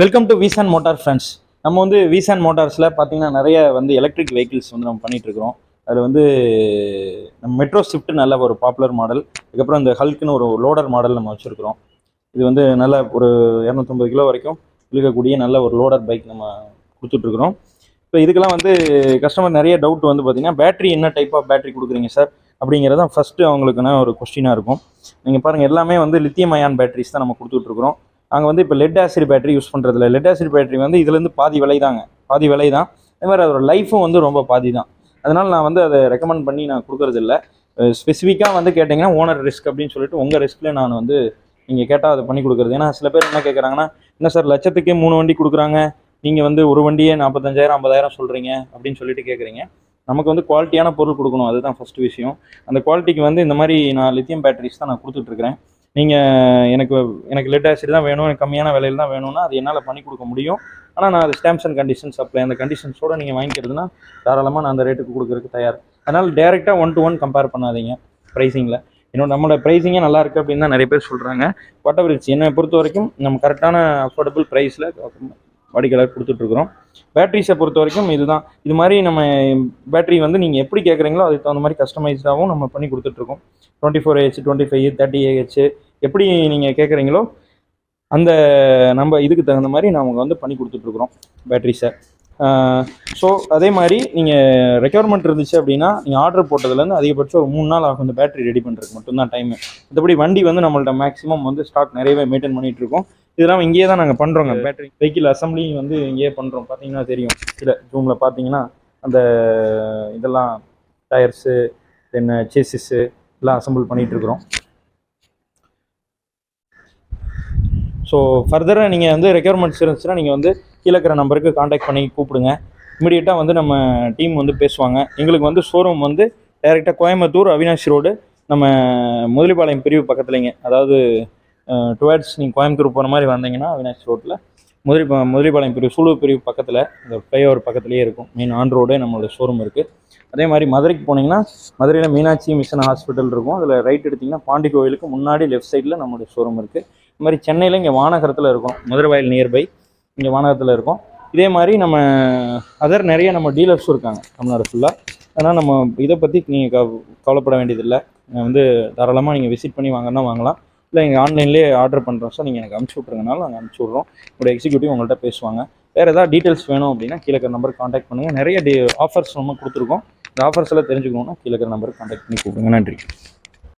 Welcome to விசான் motor friends நம்ம வந்து விசான் மோட்டார்ஸில் பார்த்தீங்கன்னா நிறைய வந்து எலக்ட்ரிக் வெஹிக்கிள்ஸ் வந்து நம்ம பண்ணிகிட்ருக்கிறோம் அதில் வந்து நம்ம மெட்ரோ ஸ்விஃப்ட் நல்ல ஒரு பாப்புலர் மாடல் அதுக்கப்புறம் இந்த ஹல்க்குன்னு ஒரு லோடர் மாடல் நம்ம வச்சுருக்கிறோம். இது வந்து நல்ல ஒரு இரநூத்தம்பது கிலோ வரைக்கும் இழுக்கக்கூடிய நல்ல ஒரு லோடர் பைக் நம்ம கொடுத்துட்ருக்குறோம் இப்போ இதுக்கெல்லாம் வந்து கஸ்டமர் நிறைய டவுட் வந்து பார்த்தீங்கன்னா பேட்டரி என்ன டைப் ஆஃப் பேட்டரி கொடுக்குறீங்க சார் அப்படிங்கிறது தான் ஃபஸ்ட்டு அவங்களுக்குன்னா ஒரு கொஸ்டினாக இருக்கும். நீங்கள் பாருங்கள் எல்லாமே வந்து லித்தியம் அயான் பேட்டரிஸ் தான் நம்ம கொடுத்துட்ருக்குறோம் அங்கே வந்து இப்போ லெட் ஆசிட் பேட்டரி யூஸ் பண்ணுறதில்ல லெட் ஆசிட் பேட்டரி வந்து இதுலேருந்து பாதி விலை தாங்க பாதி விலை தான் அதே மாதிரி அதோட லைஃபும் வந்து ரொம்ப பாதி தான் அதனால் நான் வந்து அதை ரெக்கமெண்ட் பண்ணி நான் கொடுக்கறதில்ல. ஸ்பெசிஃபிக்காக வந்து கேட்டிங்கன்னா ஓனர் ரிஸ்க் அப்படின்னு சொல்லிட்டு உங்கள் ரிஸ்க்கில் நான் வந்து நீங்கள் கேட்டால் அதை பண்ணி கொடுக்குறது. ஏன்னா சில பேர் என்ன கேட்குறாங்கன்னா என்ன சார் லட்சத்துக்கே மூணு வண்டி கொடுக்குறாங்க. நீங்கள் வந்து ஒரு வண்டியே நாற்பத்தஞ்சாயிரம் ஐம்பதாயிரம் சொல்கிறீங்க அப்படின்னு சொல்லிட்டு கேட்குறீங்க நமக்கு வந்து குவாலிட்டியான பொருள் கொடுக்கணும். அதுதான் ஃபஸ்ட்டு விஷயம். அந்த குவாலிட்டிக்கு வந்து இந்த மாதிரி நான் லித்தியம் பேட்டரிஸ் தான் நான் கொடுத்துட்ருக்கிறேன் நீங்கள் எனக்கு எனக்கு லெட் ஆசிட் தான் வேணும் எனக்கு கம்மியான விலையில் தான் வேணும்னா அது என்னால் பண்ணி கொடுக்க முடியும். ஆனால் நான் அது ஸ்டாம்ப்ஸ் அண்ட் கண்டிஷன்ஸ் அப்ளை அந்த கண்டிஷன்ஸோடு நீங்கள் வாங்கிக்கிறதுனா தாராளமாக நான் அந்த ரேட்டுக்கு கொடுக்குறதுக்கு தயார். அதனால் டேரெக்டாக ஒன் டு ஒன் கம்பேர் பண்ணாதீங்க ப்ரைஸிங்கில் இன்னும் நம்மளோட ப்ரைஸிங்கே நல்லா இருக்குது அப்படின்னு தான் நிறைய பேர் சொல்கிறாங்க வாட் எவர் இட்ஸ் என்னை பொறுத்த வரைக்கும் நம்ம கரெக்டான அஃபோர்டபுள் ப்ரைஸில் வாடிக்கையாளர் கொடுத்துட்ருக்குறோம் பேட்டரிஸை பொறுத்த வரைக்கும் இதுதான். இது மாதிரி நம்ம பேட்டரி வந்து நீங்கள் எப்படி கேட்குறீங்களோ அதுக்கு தகுந்த மாதிரி கஸ்டமைஸ்டாகவும் நம்ம பண்ணி கொடுத்துட்ருக்கோம் twenty four AH twenty five thirty AH எப்படி நீங்கள் கேட்குறீங்களோ அந்த நம்ம இதுக்கு தகுந்த மாதிரி நாங்கள் வந்து பண்ணி கொடுத்துட்ருக்குறோம் பேட்டரிஸை ஸோ அதே மாதிரி நீங்கள் ரெக்யர்மெண்ட் இருந்துச்சு அப்படின்னா நீங்கள் ஆர்டர் போட்டதுலேருந்து அதிகபட்சம் ஒரு மூணு நாள் ஆகும் இந்த பேட்டரி ரெடி பண்ணுறதுக்கு மட்டும்தான் டைமு மற்றபடி வண்டி வந்து நம்மள்ட்ட மேக்ஸிமம் வந்து ஸ்டாக் நிறையவே மெயின்டைன் பண்ணிகிட்டு இருக்கோம். இதெல்லாம் இங்கேயே தான் நாங்கள் பண்ணுறோங்க பேட்டரி வெஹிக்கிள் அசம்பிளி வந்து இங்கேயே பண்ணுறோம் பார்த்தீங்கன்னா தெரியும். சில ஜூமில் பார்த்தீங்கன்னா அந்த இதெல்லாம் டயர்ஸு தென் சேசிஸு எல்லாம் அசம்பிள் பண்ணிகிட்டு இருக்கிறோம். ஸோ ஃபர்தராக நீங்கள் வந்து ரெக்யர்மெண்ட்ஸ் இருந்துச்சுன்னா நீங்கள் வந்து கீழே இருக்கிற நம்பருக்கு காண்டாக்ட் பண்ணி கூப்பிடுங்க. இமீடியட்டாக வந்து நம்ம டீம் வந்து பேசுவாங்க. எங்களுக்கு வந்து ஷோரூம் வந்து டைரெக்டாக கோயம்புத்தூர் அவினாஷ் ரோடு நம்ம முதலிப்பாளையம் பிரிவு பக்கத்துலேங்க. அதாவது டுவேர்ட்ஸ் நீங்கள் கோயம்புத்தூர் போகிற மாதிரி வந்தீங்கன்னா அவினாஷ் ரோட்டில் முதிரி முதலிப்பாளையம் பிரிவு சூலூர் பிரிவு பக்கத்தில் இந்த ஃப்ளைஓவர் பக்கத்துலேயே இருக்கும். மெயின் ஆன் ரோடே நம்மளோட ஷோரூம் இருக்குது அதே மாதிரி மதுரைக்கு போனீங்கன்னா மதுரையில் மீனாட்சி மிஷன் ஹாஸ்பிட்டல் இருக்கும். அதில் ரைட் எடுத்திங்கன்னா பாண்டி கோவிலுக்கு முன்னாடி லெஃப்ட் சைடில் நம்மளுடைய ஷோரூம் இருக்குது இது மாதிரி சென்னையில் இங்கே வானகரத்தில் இருக்கும். மதுரவாயில் நியர்பை இங்கே வானகரத்தில் இருக்கும். இதே மாதிரி நம்ம அதர் நிறைய நம்ம டீலர்ஸும் இருக்காங்க தமிழ்நாடு ஃபுல்லாக ஆனால் நம்ம இதை பற்றி நீங்கள் கவ கவலைப்பட வேண்டியதில்லை. வந்து தாராளமாக நீங்கள் விசிட் பண்ணி வாங்கினா வாங்கலாம். இல்லை நீங்கள் ஆன்லைன்லேயே ஆர்டர் பண்ணுறோம் சார் நீங்கள் எனக்கு அனுப்பிச்சி விட்ருங்கனாலும் நாங்கள் அனுப்பிச்சி விட்றோம். உடைய எக்ஸிக்யூட்டிவ் உங்கள்கிட்ட பேசுவாங்க. வேறு ஏதாவது டீட்டெயில்ஸ் வேணும் அப்படின்னா கீழே இருக்கிற நம்பருக்கு காண்டாக்ட் பண்ணுங்கள் நிறைய டி ஆஃபர்ஸ் நம்ம கொடுத்துருக்கோம். இந்த ஆஃபர்ஸ் எல்லாம் தெரிஞ்சுக்கணுன்னா கீழே நம்பருக்கு காண்டாக்ட் பண்ணி கூப்பிடுங்க. நன்றி.